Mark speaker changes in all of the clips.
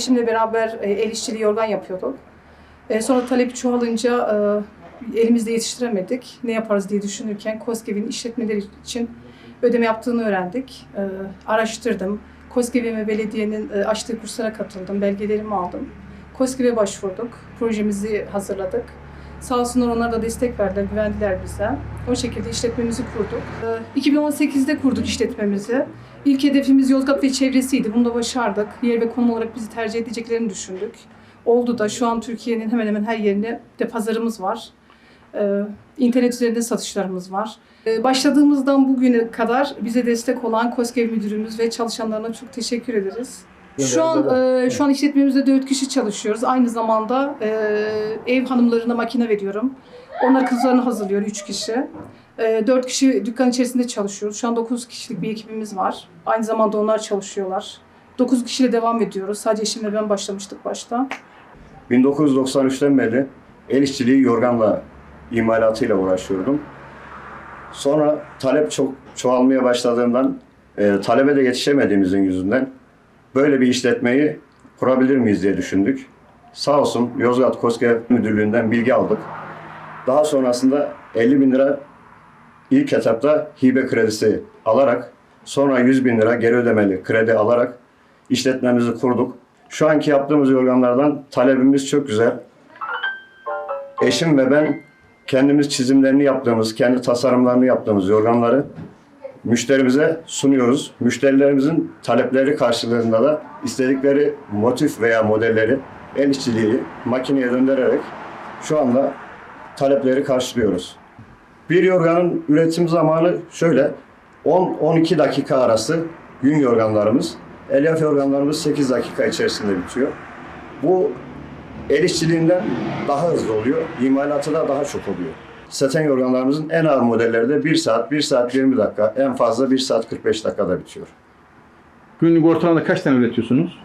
Speaker 1: eşimle beraber e, el işçiliği yorgan yapıyorduk. E, sonra talep çoğalınca e, elimizde yetiştiremedik. Ne yaparız diye düşünürken KOSGEB'in işletmeleri için ödeme yaptığını öğrendik. Araştırdım. KOSGEB ve belediyenin açtığı kurslara katıldım. Belgelerimi aldım. KOSGEB'e başvurduk. Projemizi hazırladık. Sağ olsunlar onlar da destek verdiler, güvendiler bize. O şekilde işletmemizi kurduk. E, 2018'de kurduk işletmemizi. İlk hedefimiz Yozgat ve çevresiydi. Bunu da başardık. Yer ve konum olarak bizi tercih edeceklerini düşündük. Oldu da şu an Türkiye'nin hemen hemen her yerine de pazarımız var. Ee, internet üzerinde satışlarımız var. Ee, başladığımızdan bugüne kadar bize destek olan KOSGEB müdürümüz ve çalışanlarına çok teşekkür ederiz. Şu an e, şu an işletmemizde 4 kişi çalışıyoruz. Aynı zamanda e, ev hanımlarına makine veriyorum. Onlar kızlarını hazırlıyor 3 kişi. E, 4 kişi dükkan içerisinde çalışıyoruz. Şu an 9 kişilik bir ekibimiz var. Aynı zamanda onlar çalışıyorlar. 9 kişiyle devam ediyoruz. Sadece eşimle ben başlamıştık başta.
Speaker 2: 1993'ten beri el işçiliği yorganla imalatıyla uğraşıyordum. Sonra talep çok çoğalmaya başladığından e, talebe de yetişemediğimizin yüzünden böyle bir işletmeyi kurabilir miyiz diye düşündük. Sağ olsun Yozgat KOSGEB Müdürlüğü'nden bilgi aldık. Daha sonrasında 50 bin lira ilk etapta hibe kredisi alarak sonra 100 bin lira geri ödemeli kredi alarak işletmemizi kurduk. Şu anki yaptığımız yorganlardan talebimiz çok güzel. Eşim ve ben kendimiz çizimlerini yaptığımız, kendi tasarımlarını yaptığımız yorganları müşterimize sunuyoruz. Müşterilerimizin talepleri karşılığında da istedikleri motif veya modelleri el işçiliği makineye döndürerek şu anda talepleri karşılıyoruz. Bir yorganın üretim zamanı şöyle 10-12 dakika arası yün yorganlarımız, elyaf yorganlarımız 8 dakika içerisinde bitiyor. Bu el işçiliğinden daha hızlı oluyor, imalatı da daha çok oluyor. Saten yorganlarımızın en ağır modelleri de 1 saat, 1 saat 20 dakika, en fazla 1 saat 45 dakikada bitiyor.
Speaker 3: Günlük ortalama kaç tane üretiyorsunuz?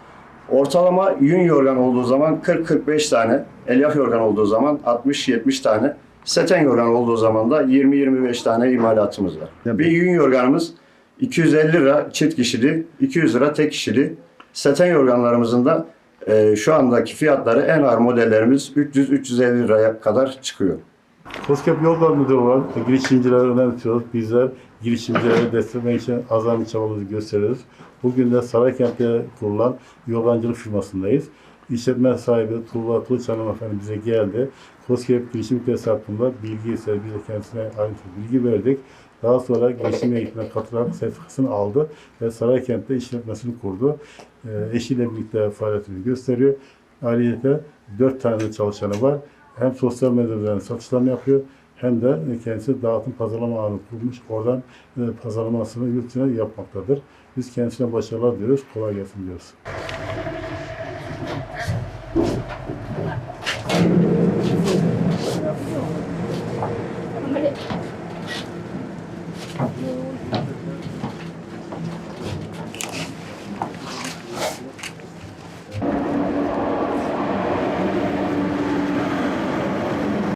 Speaker 2: Ortalama yün yorgan olduğu zaman 40-45 tane, elyaf yorgan olduğu zaman 60-70 tane, saten yorgan olduğu zaman da 20-25 tane imalatımız var.
Speaker 3: Tabii.
Speaker 2: Bir yün yorganımız 250 lira çift kişili, 200 lira tek kişili. Saten yorganlarımızın da e, şu andaki fiyatları en ağır modellerimiz 300-350 liraya kadar çıkıyor.
Speaker 4: COSGAP Yollar Müdürü olarak girişimcilere önemsiyoruz. Bizler girişimcilere desteklemek için azami çabamızı gösteriyoruz. Bugün de Saraykent'te kurulan yorgancılık firmasındayız. İşletme sahibi Tuğba Tuluç Hanımefendi bize geldi. COSGAP girişim hikayesi hakkında bilgi istedi. Biz de kendisine ayrıntılı bilgi verdik. Daha sonra girişim eğitimine katılarak sertifikasını aldı ve Saraykent'te işletmesini kurdu. Ee, eşiyle birlikte faaliyetini gösteriyor. Ayrıca dört tane çalışanı var hem sosyal medyadan satışlarını yapıyor hem de kendisi dağıtım pazarlama ağını kurmuş. Oradan e, pazarlamasını yurt dışına yapmaktadır. Biz kendisine başarılar diyoruz. Kolay gelsin diyoruz. Thank you.